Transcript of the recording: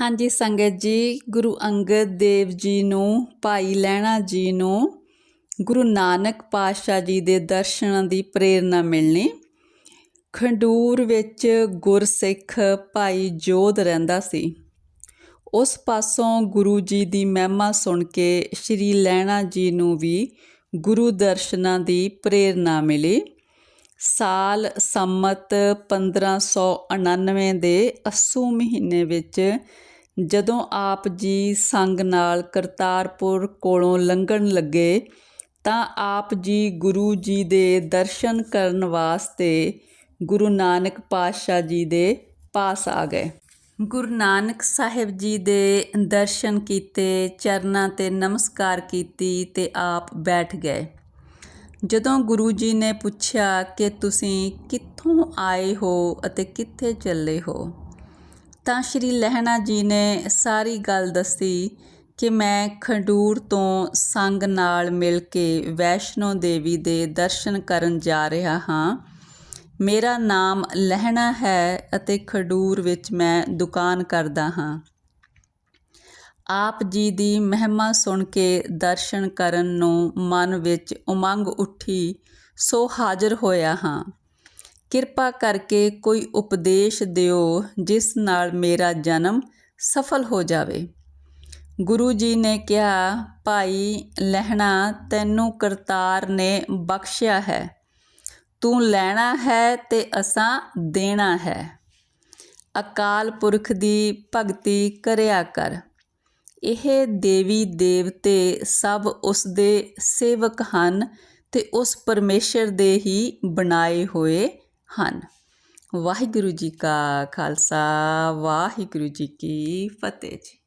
ਹਾਂਜੀ, ਸੰਗਤ ਜੀ, ਗੁਰੂ ਅੰਗਦ ਦੇਵ ਜੀ ਨੂੰ, ਭਾਈ ਲਹਿਣਾ ਜੀ ਨੂੰ, ਗੁਰੂ ਨਾਨਕ ਪਾਤਸ਼ਾਹ ਜੀ ਦੇ ਦਰਸ਼ਨਾਂ ਦੀ ਪ੍ਰੇਰਣਾ ਮਿਲਣੀ। ਖੰਡੂਰ ਵਿੱਚ ਗੁਰਸਿੱਖ ਭਾਈ ਜੋਧ ਰਹਿੰਦਾ ਸੀ। ਉਸ ਪਾਸੋਂ ਗੁਰੂ ਜੀ ਦੀ ਮਹਿਮਾ ਸੁਣ ਕੇ ਸ਼੍ਰੀ ਲਹਿਣਾ ਜੀ ਨੂੰ ਵੀ ਗੁਰੂ ਦਰਸ਼ਨਾਂ ਦੀ ਪ੍ਰੇਰਣਾ ਮਿਲੀ। ਸਾਲ ਸੰਮਤ 1599 ਦੇ ਅੱਸੂ ਮਹੀਨੇ ਵਿੱਚ ਜਦੋਂ ਆਪ ਜੀ ਸੰਗ ਨਾਲ ਕਰਤਾਰਪੁਰ ਕੋਲੋਂ ਲੰਘਣ ਲੱਗੇ ਤਾਂ ਆਪ ਜੀ ਗੁਰੂ ਜੀ ਦੇ ਦਰਸ਼ਨ ਕਰਨ ਵਾਸਤੇ ਗੁਰੂ ਨਾਨਕ ਪਾਤਸ਼ਾਹ ਜੀ ਦੇ ਪਾਸ ਆ ਗਏ। ਗੁਰੂ ਨਾਨਕ ਸਾਹਿਬ ਜੀ ਦੇ ਦਰਸ਼ਨ ਕੀਤੇ, ਚਰਨਾਂ ਤੇ ਨਮਸਕਾਰ ਕੀਤੀ ਤੇ ਆਪ ਬੈਠ ਗਏ। ਜਦੋਂ ਗੁਰੂ ਜੀ ਨੇ ਪੁੱਛਿਆ ਕਿ ਤੁਸੀਂ ਕਿੱਥੋਂ ਆਏ ਹੋ ਅਤੇ ਕਿੱਥੇ ਚੱਲੇ ਹੋ, ਤਾਂ ਸ਼੍ਰੀ ਲਹਿਣਾ ਜੀ ਨੇ ਸਾਰੀ ਗੱਲ ਦੱਸੀ ਕਿ ਮੈਂ ਖੰਡੂਰ ਤੋਂ ਸੰਗ ਨਾਲ ਮਿਲ ਕੇ ਵੈਸ਼ਨੋ ਦੇਵੀ ਦੇ ਦਰਸ਼ਨ ਕਰਨ ਜਾ ਰਿਹਾ ਹਾਂ। ਮੇਰਾ ਨਾਮ ਲਹਿਣਾ ਹੈ ਅਤੇ ਖਡੂਰ ਵਿੱਚ ਮੈਂ ਦੁਕਾਨ ਕਰਦਾ ਹਾਂ। ਆਪ ਜੀ ਦੀ ਮਹਿਮਾ ਸੁਣ ਕੇ ਦਰਸ਼ਨ ਕਰਨ ਨੂੰ ਮਨ ਵਿੱਚ ਉਮੰਗ ਉੱਠੀ, ਸੋ ਹਾਜ਼ਰ ਹੋਇਆ ਹਾਂ। ਕਿਰਪਾ ਕਰਕੇ ਕੋਈ ਉਪਦੇਸ਼ ਦਿਓ ਜਿਸ ਨਾਲ ਮੇਰਾ ਜਨਮ ਸਫਲ ਹੋ ਜਾਵੇ। ਗੁਰੂ ਜੀ ਨੇ ਕਿਹਾ, ਭਾਈ ਲਹਿਣਾ ਤੈਨੂੰ ਕਰਤਾਰ ਨੇ ਬਖਸ਼ਿਆ ਹੈ। ਤੂੰ ਲੈਣਾ ਹੈ ਤੇ ਅਸਾਂ ਦੇਣਾ ਹੈ। ਅਕਾਲ ਪੁਰਖ ਦੀ ਭਗਤੀ ਕਰਿਆ ਕਰ। ਇਹ ਦੇਵੀ ਦੇਵਤੇ ਸਭ ਉਸ ਦੇ ਸੇਵਕ ਹਨ ਤੇ ਉਸ ਪਰਮੇਸ਼ਰ ਦੇ ਹੀ ਬਣਾਏ ਹੋਏ ਹਨ। ਵਾਹਿਗੁਰੂ ਜੀ ਕਾ ਖਾਲਸਾ, ਵਾਹਿਗੁਰੂ ਜੀ ਕੀ ਫਤਿਹ ਜੀ।